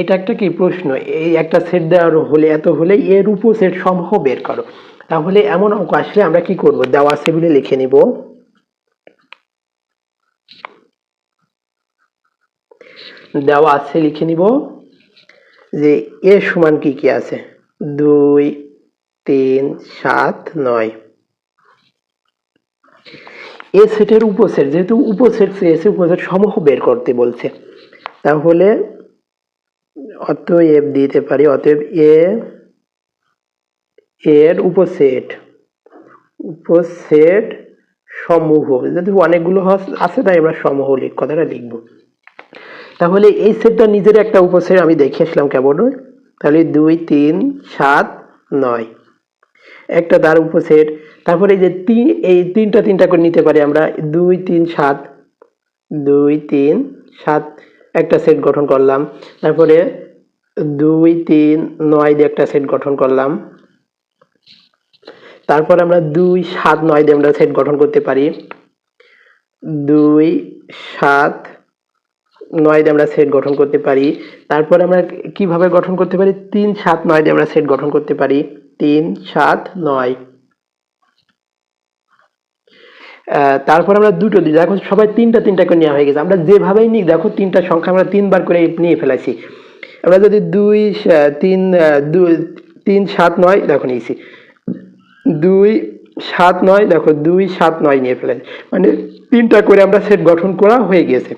এটা একটা কি প্রশ্ন? এই একটা সেট দেওয়ার হলে, এত হলে এর উপসেট সমূহ বের করো। তাহলে এমন অঙ্ক আসলে আমরা কি করব? দেওয়া আছে লিখে নিব। দেওয়া আছে, লিখে নিব যে এ সমান কি কি আছে? দুই, তিন, সাত, নয়। এ সেটের উপসেট যেহেতু উপসেট চেয়েছে উপসেট সমূহ বের করতে বলছে। তাহলে অতএব দিতে পারি, অতএব এ, এর উপসেট উপসেট সমূহ। যেহেতু অনেকগুলো আছে, তাই আমরা সমূহ লিখ কথাটা লিখব। তাহলে এই সেটটা নিজের একটা উপসেট, আমি দেখে আসলাম কেমন তাহলে দুই, তিন, সাত, নয়। একটা তার উপসেট। তারপরে এই যে তিন এই তিনটা তিনটা করে নিতে পারি আমরা। দুই, তিন, সাত। দুই, তিন, সাত। একটা সেট গঠন করলাম। তারপরে দুই, তিন, নয় দিয়ে একটা সেট গঠন করলাম। তারপর আমরা দুই, সাত, নয় দিয়ে আমরা সেট গঠন করতে পারি। দুই, সাত, নয় দিয়ে আমরা সেট গঠন করতে পারি। তারপর আমরা কীভাবে গঠন করতে পারি? তিন, সাত, নয় দিয়ে আমরা সেট গঠন করতে পারি। তিন, সাত, নয়। তারপর আমরা দুটো দিই। দেখো সবাই তিনটা তিনটা করে নেওয়া হয়ে গেছে। আমরা যেভাবেই নিই, দেখো তিনটা সংখ্যা আমরা তিনবার করে নিয়ে ফেলেছি। আমরা যদি দুই তিন দুই, তিন, সাত, নয়, দেখো নিয়েছি। দুই, সাত, নয়, দেখো, দুই, সাত, নয় নিয়ে ফেলেছি। মানে তিনটা করে আমরা সেট গঠন করা হয়ে গেছে।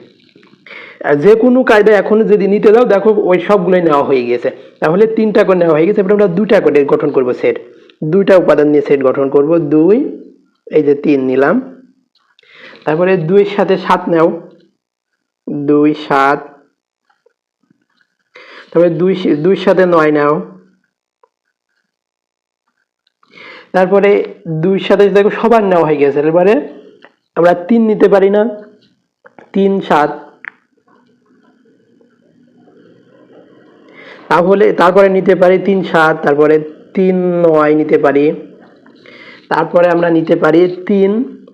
যে কোনো কায়দা এখন যদি নিতে যাও, দেখো, ওই সবগুলোই নেওয়া হয়ে গেছে। তাহলে তিনটা করে নেওয়া হয়ে গেছে, এবার আমরা দুটা করে গঠন করব সেট। দুইটা উপাদান নিয়ে সেট গঠন করব। দুই, এই যে তিন নিলাম। তারপরে দুইয়ের সাথে সাত নেও। দুই, সাত তারপরে দুই দুইয়ের সাথে নয় নাও। তারপরে দুই সাথে দেখো সবার নেওয়া হয়ে গেছে। এবারে আমরা তিন নিতে পারি না। তিন, সাত। তাহলে, তারপরে নিতে পারি তিন, সাত। তারপরে তিন, নয় নিতে পারি। তারপরে আমরা নিতে পারি তিন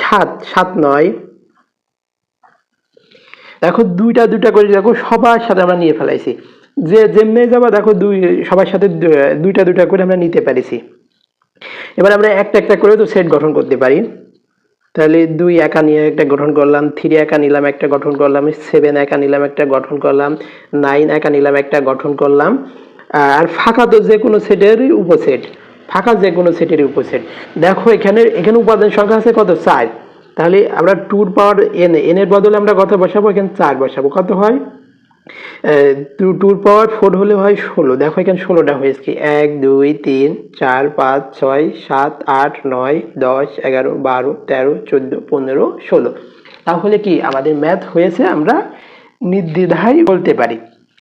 সাত। সাত, নয়। দেখো দুইটা দুইটা করে দেখো সবার সাথে আমরা নিয়ে ফেলাইছি। যে যেমনি যাবা দেখো দুই, সবার সাথে দুইটা দুইটা করে আমরা নিতে পারিছি। এবার আমরা একটা একটা করে তো সেট গঠন করতে পারি। তাহলে দুই একা নিয়ে একটা গঠন করলাম থ্রি একা নিলাম, একটা গঠন করলাম সেভেন একা নিলাম, একটা গঠন করলাম নাইন একা নিলাম, একটা গঠন করলাম। আর ফাঁকা তো যে কোনো সেটেরই উপসেট। ফাঁকা যে কোনো সেটেরই উপসেট। দেখো এখানে এখানে উপাদান সংখ্যা আছে কত? চার। তাহলে আমরা টুর পাওয়ার এন এন এর বদলে আমরা কত বসাবো? এখানে চার বসাবো। কত হয়? টু টুর পাওয়ার ফোর হলে হয় ষোলো। দেখো এখানে ষোলোটা হয়েছে এক, দুই, তিন, চার, পাঁচ, ছয়, সাত, আট, নয়, দশ, এগারো, বারো, তেরো, চোদ্দ, পনেরো, ষোলো। তাহলে কি আমাদের ম্যাথ হয়েছে? আমরা নির্দ্বিধায় বলতে পারি।